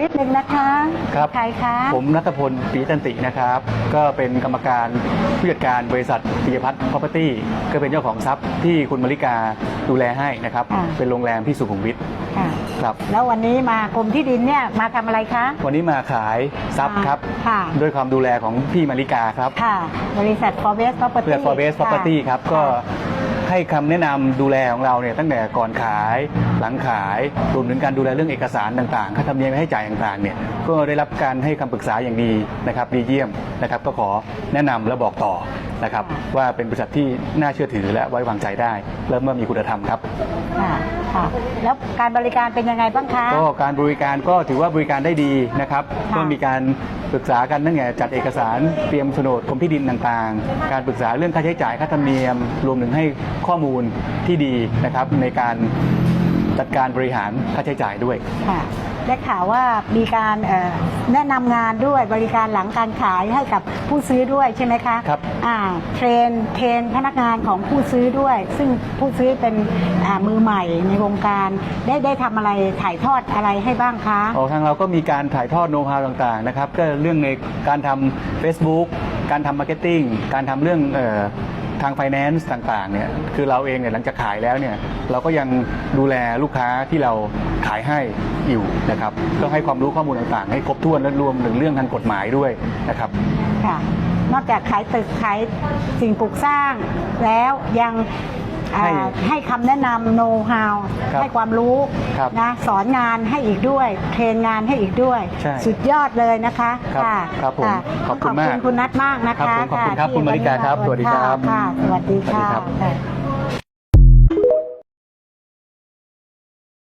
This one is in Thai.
นิดนึงนะคะครับใครคะ ผมนัทพลปีตันตินะครับ ก็เป็นกรรมการผู้จัดการบริษัทปิยพัฒน์ property ก็เป็นเจ้าของทรัพย์ที่คุณมาริกาดูแลให้นะครับเป็นโรงแรมที่สุขุมวิทค่ะครับ แล้ววันนี้มากรมที่ดินเนี่ยมาทำอะไรคะวันนี้มาขายทรัพย์ครับ ค่ะ ด้วยความดูแลของพี่มาริกาครับค่ะ บริษัท Forbes Property เพื่อ Forbes Property ะครับ ก็ ให้คำแนะนำดูแลของเราเนี่ยตั้งแต่ก่อนขายหลังขายรวมถึงการดูแลเรื่องเอกสารต่างๆ ค่าธรรมเนียมให้จ่ายต่างๆเนี่ยก็ได้รับการให้คำปรึกษาอย่างดีนะครับดีเยี่ยมนะครับก็ขอแนะนำและบอกต่อ นะครับว่าเป็นบริษัทที่น่าเชื่อถือและไว้วางใจได้ และเมื่อมีคุณธรรมครับค่ะค่ะแล้วการบริการเป็นยังไงบ้างคะ ก็การบริการก็ถือว่าบริการได้ดีนะครับค่ะก็มีการปรึกษากันตั้งแต่จัดเอกสารเตรียมโฉนดกรมที่ดินต่างๆ การปรึกษาเรื่องค่าใช้จ่ายค่าธรรมเนียม รวมถึงให้ข้อมูลที่ดีนะครับในการจัดการบริหารค่าใช้จ่ายด้วยค่ะ ได้ข่าวว่ามีการเอ่อแนะนำงานด้วยบริการหลังการขายให้กับผู้ซื้อด้วยใช่ไหมคะครับอ่าเทรนเทรนพนักงานของผู้ซื้อด้วย ซึ่งผู้ซื้อเป็นอ่ามือใหม่ในวงการ ได้ได้ทำอะไรถ่ายทอดอะไรให้บ้างคะออกทางเราก็มีการถ่ายทอดโน้ตฮาวต่างๆนะครับก็เรื่องในการทำ Facebook การทำมาร์เก็ตติ้งการทำเรื่องเออ ทางไฟแนนซ์ต่างๆเนี่ยคือเราเองเนี่ยหลังจากขายแล้วเนี่ยเราก็ยังดูแลลูกค้าที่เราขายให้อยู่นะครับก็ให้ความรู้ข้อมูลต่างๆ ให้ครบถ้วนและรวมถึงเรื่องทางกฎหมายด้วยนะครับค่ะนอกจากขายตึกขายสิ่งปลูกสร้างแล้วยัง อ่าให้ให้คำแนะนำโน้ตฮาวครับให้ความรู้ครับนะสอนงานให้อีกด้วย เทรนงานให้อีกด้วย ใช่สุดยอดเลยนะคะครับค่ะครับผมะขอบคุณขอบมากคุณคุณนัทมากนะครัคะบผมขอบคุณครับที่คุณมาริกาครับวันนี้สวัสดีครับค่ะสวัสดีสวัสดีค่ะครับค่ะ